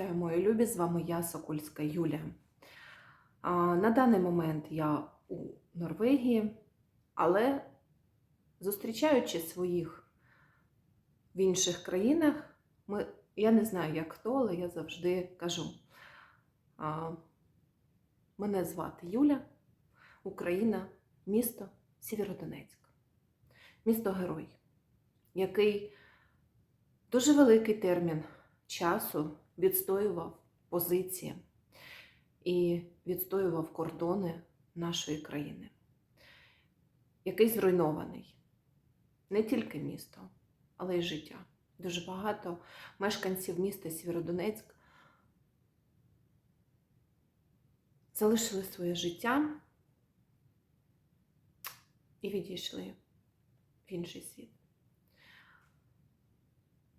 Вітаю, мої любі! З вами я, Сокольська Юлія. А, На даний момент я у Норвегії, але зустрічаючи своїх в інших країнах, ми, я не знаю, як хто, але я завжди кажу: мене звати Юля, Україна, місто Сєвєродонецьк, місто Герой, який дуже великий термін часу відстоював позиції і відстоював кордони нашої країни, який зруйнований не тільки місто, але й життя. Дуже багато мешканців міста Сєвєродонецьк залишили своє життя і відійшли в інший світ.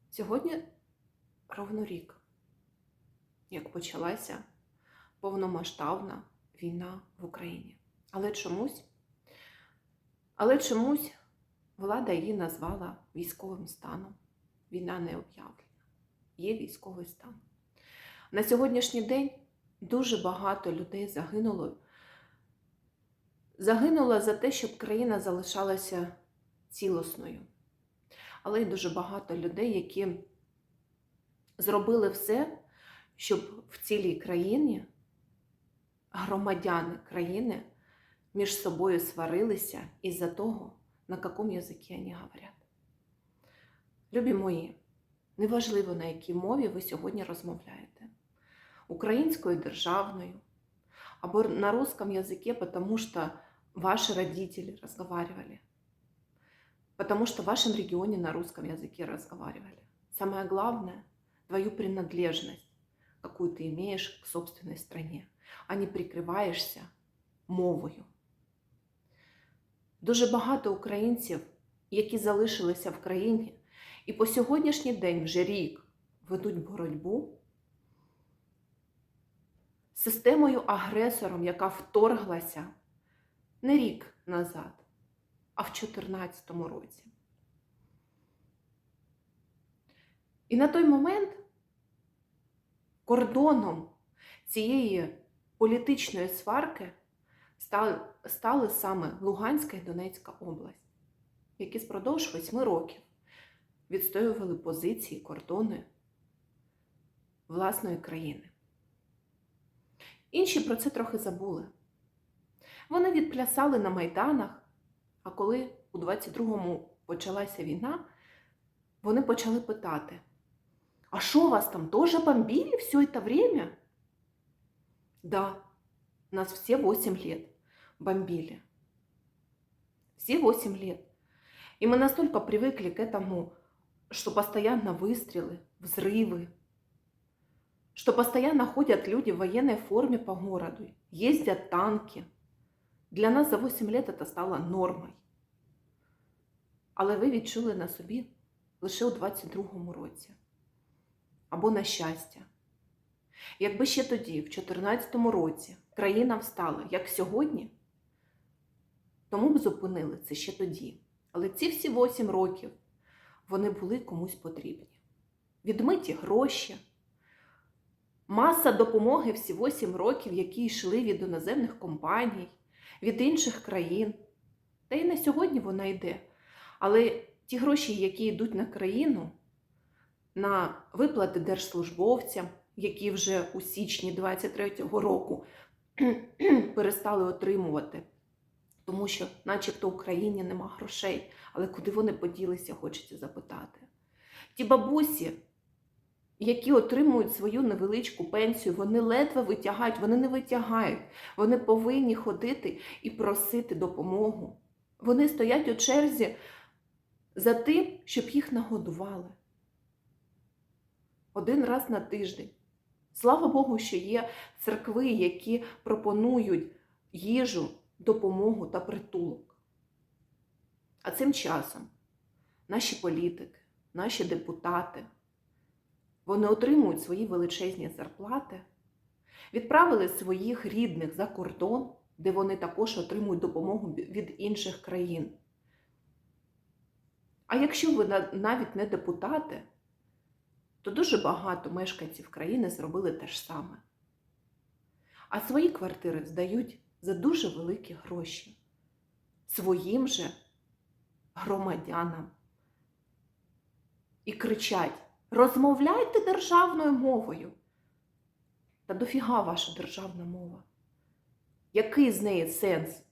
Сьогодні ровно рік, як почалася повномасштабна війна в Україні. Але чомусь, але чомусь влада її назвала військовим станом. Війна не об'явлена. Є військовий стан. На сьогоднішній день дуже багато людей загинуло. Загинуло за те, щоб країна залишалася цілосною. Але й дуже багато людей, які зробили все, щоб в цілій країні громадяни країни між собою сварилися із-за того, на якому язикі вони говорять. Любі мої, неважливо на якій мові ви сьогодні розмовляєте. Українською державною, або на русском языке, потому что ваши родители разговаривали, потому что в вашем регионе на русском языке разговаривали. Самое главное – твою принадлежность, какую ты имеешь к собственной стране, а не прикриваєшся мовою. Дуже багато українців, які залишилися в країні, і по сьогоднішній день вже рік ведуть боротьбу з системою агресором, яка вторглася не рік назад, а в 2014 році. І на той момент кордоном цієї політичної сварки стали, саме Луганська і Донецька область, які спродовж восьми років відстоювали позиції, кордони власної країни. Інші про це трохи забули. Вони відплясали на майданах, а коли у 22-му почалася війна, вони почали питати: а що вас там теж бомбили все это время? Да, нас все 8 лет бомбили. Все 8 лет. И мы настолько привыкли к этому, что постоянно выстрелы, взрывы, что постоянно ходят люди в военной форме по городу, ездят танки. Для нас за 8 лет это стало нормой. Але ви відчули на собі лише у 22-му році. Або на щастя. Якби ще тоді, в 2014 році, країна встала, як сьогодні, тому б зупинили це ще тоді. Але ці всі 8 років вони були комусь потрібні. Відмиті гроші, маса допомоги всі 8 років, які йшли від іноземних компаній, від інших країн. Та й на сьогодні вона йде. Але ті гроші, які йдуть на країну, на виплати держслужбовцям, які вже у січні 23-го року перестали отримувати, тому що, начебто, в Україні нема грошей, але куди вони поділися, хочеться запитати. Ті бабусі, які отримують свою невеличку пенсію, вони ледве витягають, вони не витягають, вони повинні ходити і просити допомогу. Вони стоять у черзі за тим, щоб їх нагодували. Один раз на тиждень. Слава Богу, що є церкви, які пропонують їжу, допомогу та притулок. А цим часом наші політики, наші депутати, вони отримують свої величезні зарплати, відправили своїх рідних за кордон, де вони також отримують допомогу від інших країн. А якщо ви навіть не депутати, то дуже багато мешканців країни зробили те ж саме. А свої квартири здають за дуже великі гроші своїм же громадянам. І кричать: розмовляйте державною мовою. Та дофіга ваша державна мова? Який з неї сенс?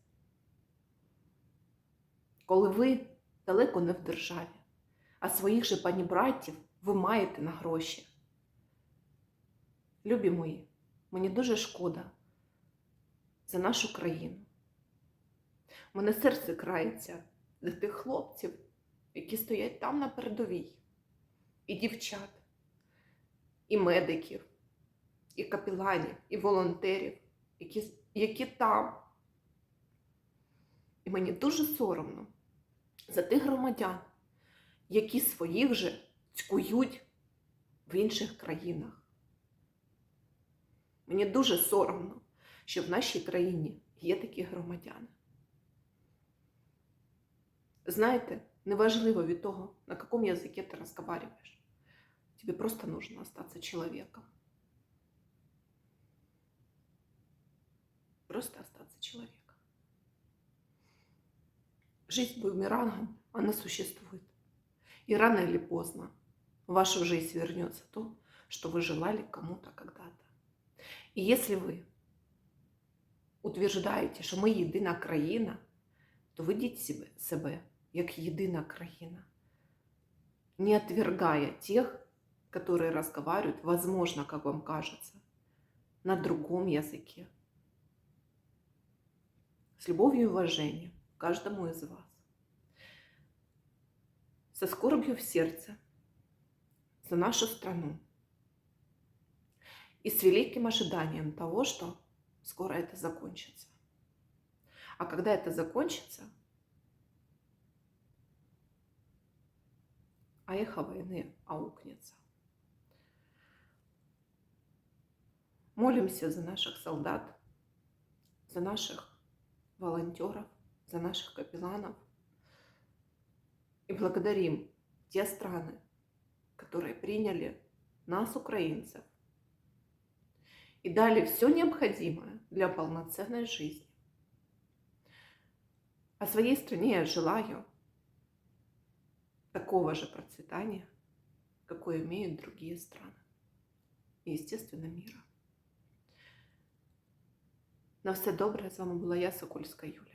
Коли ви далеко не в державі, а своїх же панібратів ви маєте на гроші. Любі мої, мені дуже шкода за нашу країну. Мене серце крається за тих хлопців, які стоять там на передовій, і дівчат, і медиків, і капеланів, і волонтерів, які, які там. І мені дуже соромно за тих громадян, які своїх же цькують в інших країнах. Мені дуже соромно, що в нашій країні є такі громадяни. Знаєте, неважливо від того, на якому язикі ти розмовляєш. Тебе просто нужно остаться человеком. Просто остаться человеком. Жизнь бумерангом, она существует. И рано или поздно в вашу жизнь вернется то, что вы желали кому-то когда-то. И если вы утверждаєте, що ми єдина країна, то ведіть себе, себе як єдина країна, не отвергая тех, которые разговаривают, возможно, как вам кажется, на другом языке. С любовью и уважением к каждому из вас. Со скорбью в сердце за нашу страну. И с великим ожиданием того, что скоро это закончится. А когда это закончится, а эхо войны аукнется. Молимся за наших солдат, за наших волонтеров, за наших капелланов. И благодарим те страны, которые приняли нас, украинцев, и дали все необходимое для полноценной жизни. А своей стране я желаю такого же процветания, какое имеют другие страны. І, естественно, мира. На все добре. З вами була я, Сокольська Юля.